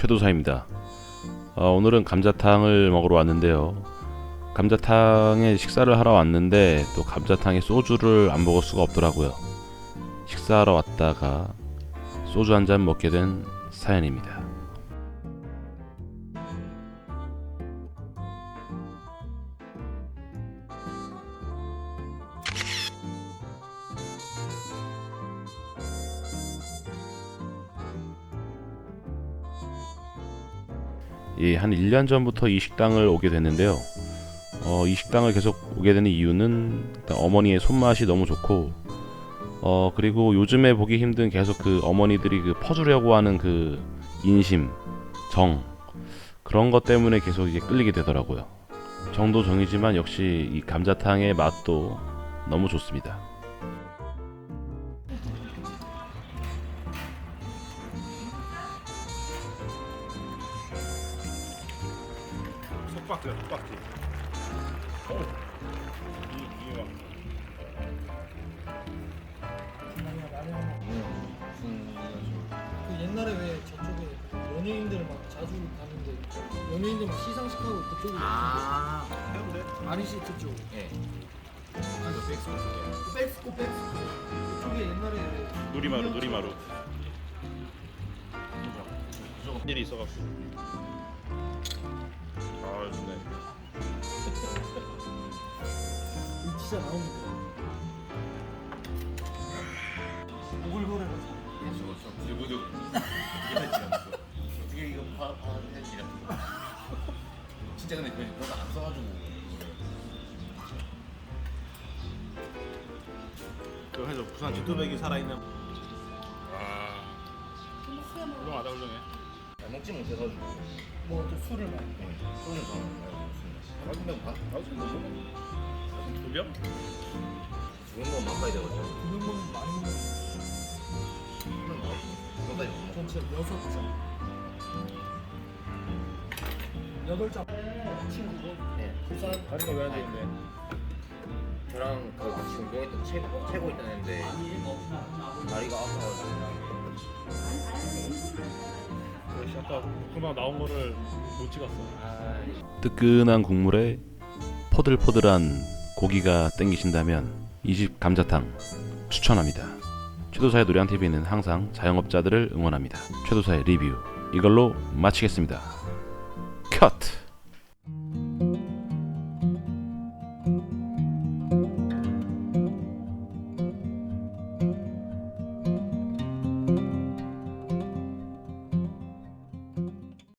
최도사입니다. 어, 오늘은 감자탕을 먹으러 왔는데요. 감자탕에 식사를 하러 왔는데 또 감자탕에 소주를 안 먹을 수가 없더라고요. 식사하러 왔다가 소주 한 잔 먹게 된 사연입니다. 예, 한 1년 전부터 이 식당을 오게 됐는데요. 어, 이 식당을 계속 오게 되는 이유는 어머니의 손맛이 너무 좋고 어, 그리고 요즘에 보기 힘든 계속 그 어머니들이 그 퍼주려고 하는 그 인심, 정 그런 것 때문에 계속 이게 끌리게 되더라고요. 정도 정이지만 역시 이 감자탕의 맛도 너무 좋습니다. 이, 이게 막그 옛날에 왜 저쪽에 연예인들 막 자주 가는데 연예인들 막 시상식하고 그쪽으로 아, 해도 돼? 아니시 그쪽. 예. 그 백스코 백스코. 그쪽에 옛날에 왜 누리마루 유명 누리마루. 일이 있어갖고 아 좋네. 이 진짜 나옵니다 오글거려가지고. 저거 저 불구도 어떻게 이거 파 파는 이라 진짜 근데 그 너가 안 써가지고. 그 해서 부산 진토백이 살아있는 아. 훌륭하다 훌륭해 먹지 못해가지고 뭐또 술을 많이 소주 더 먹습니다. 한명 반? 나도 좀 먹어 두 병? 죽은 건 맛봐야 되거든요. 두명 먹으면 많이 먹는 한명 먹고 그거까지 못 먹고. 전체 여섯 잔 여덟 잔 친구고 네. 부산 다리가 왜안 되는데 저랑 그 같이 운동했던 최 최고 있던 애인데 다리가 아파가 아까 그만 나온 거를 못 찍었어 아 뜨끈한 국물에 포들포들한 고기가 땡기신다면 이 집 감자탕 추천합니다. 최도사의 노래한 TV는 항상 자영업자들을 응원합니다. 최도사의 리뷰 이걸로 마치겠습니다. 컷.